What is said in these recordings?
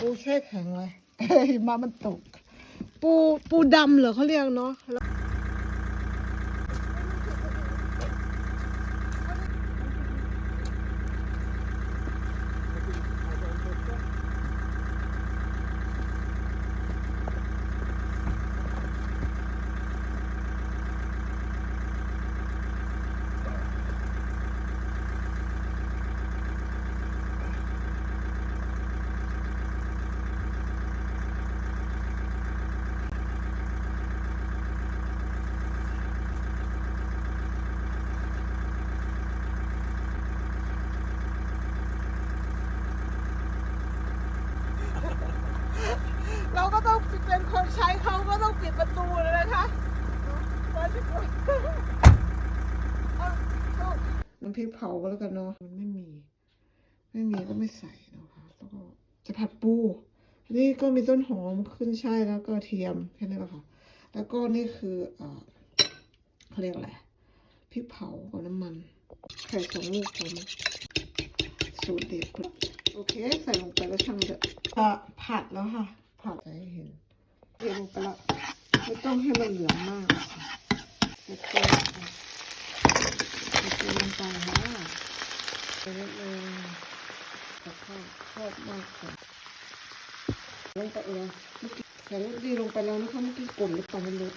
ปูแช่แข็งเลยหิมะมันตก ปูปูดำเหรอเขาเรียกเนาะแล้วเราก็ต้องเป็นคนใช้เขาก็ต้องปิดประตูเลยนะคะมาชิบ น้ำพริกเผาก็แล้วกันเนาะมันไม่มี ไม่มีก็ไม่ใส่นะคะแล้วก็จะผัดปูนนี้ก็มีต้นหอมขึ้นช่ายแล้วก็เทียมแค่นี้แหละค่ะ แล้วก็นี่คือเออเขาเรียกอะไรพริกเผากับน้ำมันไข่สองลูกผมสูตรเด็ดโอเค ใส่ลงไปแล้วช่างเถอะผัดแล้วค่ะผัดให้เห็นเทลงไปล้วไม่ต้องให้มันเหลืองมาก ค่ะแล้วก็อะแล้วก็ลงไปนะไปเรื่อยๆแต่ข้าวชอบมากค่ะลงไปเลยเมื่อกี้ใส่รสดีลงไปแล้วนะคะเมื่อกี้กลนหรือเปล่าไม่รู้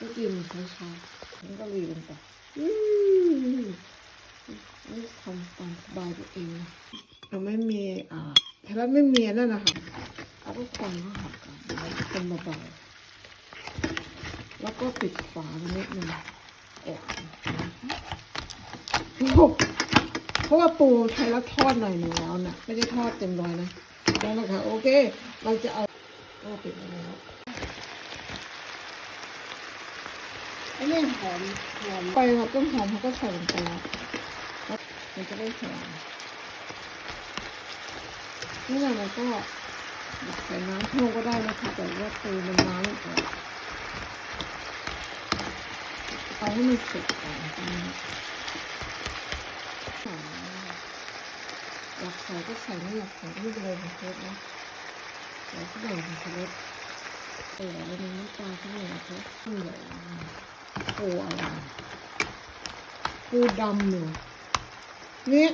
รสดีมันช้าๆแล้วก็รีลงไปอืมนี่ทำตามสบายตัวเองนะเราไม่มีอ่าถ้าเราไม่มีนั่นนะคะเอาก็คนก็หักกันคนเบาๆ แล้วก็ปิดฝานิดนึงออกโอ้โหเพราะว่าปูไทยรัฐทอดหน่อยหนึ่งแล้วนะไม่ได้ทอดเต็มร้อยนะแล้วนะคะโอเค เราจะเอาก็ปิดไปแล้วไอ้นี่หอมหอมไปครับต้นหอมเขาก็ใส่ลงไปแล้วแล้วมันจะได้หอมนี่แหละเราก็ใส่น้ำเพิ่มก็ได้นะคะแต่ว่าปูมันน้ำมันออก เอาให้มันสุกก่อนอยากใส่ก็ใส่ไม่อยากใส่ก็ไม่เป็นไรของเชฟนะใส่ก็เลยของเชฟเออแล้วมีน้ำตาลสักหน่อยนะคะขึ้นใหญ่ปูอะไรปูดำเลยเนี่ย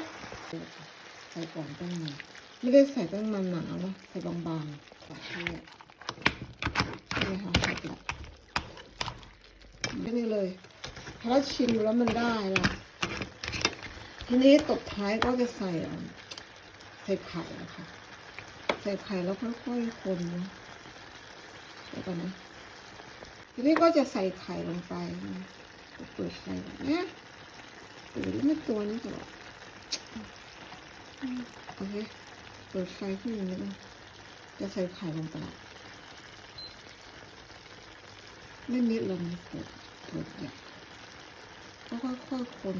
ใส่ก่อนตั้งนานไม่ได้ใส่ตั้งนานหนานะใส่บางๆก่อนที่นี่ค่ะใส่ละแค่นี้เลย ถ้าชิมแล้วมันได้ล่ะ ทีนี้ตบท้ายก็จะใส่ใส่ไข่นะคะใส่ไข่แล้วค่อยๆคนนะเดี๋ยวก่อนนะ ทีนี้ก็จะใส่ไข่ลงไปนะเปิดไฟแบบเนี้ยเปิดแล้วไม่ตัวนี้ตลอดโอเคเปิดไฟขึ้นนิดนึงจะใส่ไข่ลงไปไม่นิดลงเปิดเปิดอย่าง ก็ค่อยๆคน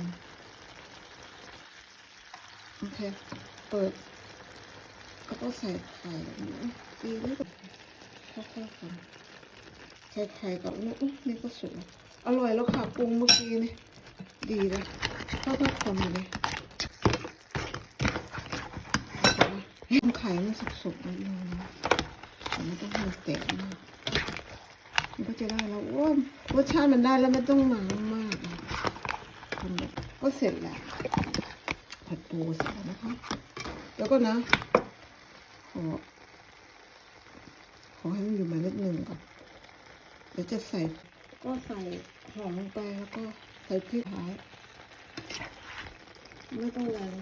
โอเค เปิดแล้วก็ใส่ไข่แบบนี้ดีนี่ค่อยๆคนใส่ไข่กับนี่อุ๊ยนี่ก็สุกแล้วอร่อยแล้วค่ะปรุงเมื่อกี้นี่ดีเลยค่อยๆคนเลยไข่มันสุกๆนิดนึงนะแต่ไม่ต้องให้มันแตกมากมันก็จะได้แล้วว้ารสชาติมันได้แล้วไม่ต้องหนามาก ก็เสร็จแล้วผัดปูเสร็จแล้วนะคะ แล้วก็นะขอขอให้มันอยู่มานิดนึงก่อนเดี๋ยวจะใส่ ก็ใส่หอมลงไปแล้วก็ใส่พริกท้ายไม่ต้องแรง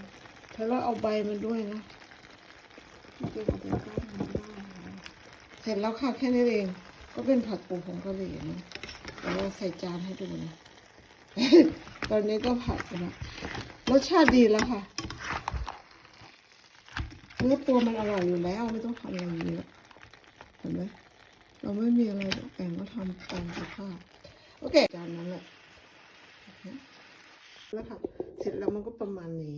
ถ้าเราเอาใบมันด้วยนะเป็นก้านมันได้เสร็จแล้วค่ะแค่นี้เอง ก็เป็นผัดปูผงกะหรี่นะเดี๋ยวเราใส่จานให้ดูนะ ตอนนี้ก็ผัดไปแล้วรสชาติดีแล้วค่ะเนื้อตัวมันอร่อยอยู่แล้วไม่ต้องทำอะไรเยอะเห็นไหมเราไม่มีอะไรแต่งก็ทำตามสภาพโอเคจานนั้นแหละแล้วค่ะเสร็จแล้วมันก็ประมาณนี้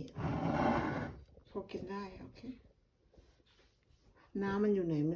พอกินได้โอเค น้ำมันอยู่ไหนไม่